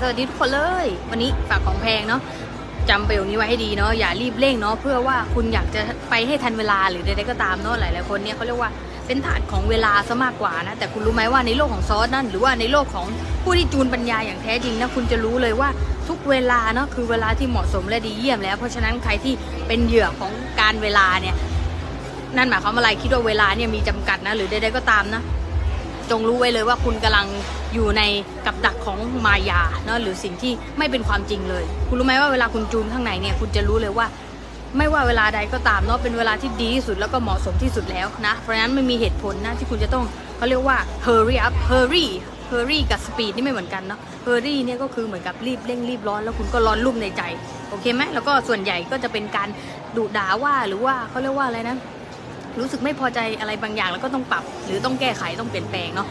สวัสดีทุกคนเลย วันนี้ฝากของแพงเนาะจำประโยคนี้ไว้ให้ดีเนาะอย่ารีบเร่งเนาะเพื่อว่าคุณอยากจะไปให้ทันเวลาหรือใดๆก็ตามเนาะหลายๆคนเนี่ยเขาเรียกว่าเป็นถาดของเวลาซะมากกว่านะแต่คุณรู้ไหมว่าในโลกของซอสนั่นหรือว่าในโลกของผู้ที่จูนปัญญาอย่างแท้จริงนะคุณจะรู้เลยว่าทุกเวลาเนาะคือเวลาที่เหมาะสมและดีเยี่ยมแล้ว เพราะฉะนั้นใครที่เป็นเหยื่อของการเวลาเนี่ยนั่นหมายความว่าอะไรคิดว่าเวลาเนี่ยมีจำกัดนะหรือใดๆก็ตามนะ จงรู้ไว้เลยว่าคุณกำลังอยู่ในกับดักของมายาเนาะหรือสิ่งที่ไม่เป็นความจริงเลย คุณรู้ไหมว่าเวลาคุณจูนข้างในเนี่ยคุณจะรู้เลยว่า ไม่ว่าเวลาใดก็ตามเนาะเป็นเวลาที่ดีที่สุดแล้วก็เหมาะสมที่สุดแล้วนะเพราะฉะนั้นไม่มีเหตุผลนะที่คุณจะต้องเขาเรียกว่า hurry up hurry hurry กับ speed นี่ไม่เหมือนกันเนาะ hurry เนี่ยก็คือเหมือนกับรีบเร่งรีบร้อนแล้วคุณก็ร้อนรุ่มในใจโอเคไหมแล้วก็ส่วนใหญ่ก็จะเป็นการดุด่าว่าหรือว่าเขาเรียกว่าอะไรนะ รู้สึกไม่พอใจอะไรบางอย่างแล้วก็ต้องปรับ หรือต้องแก้ไขต้องเปลี่ยนแปลงเนาะ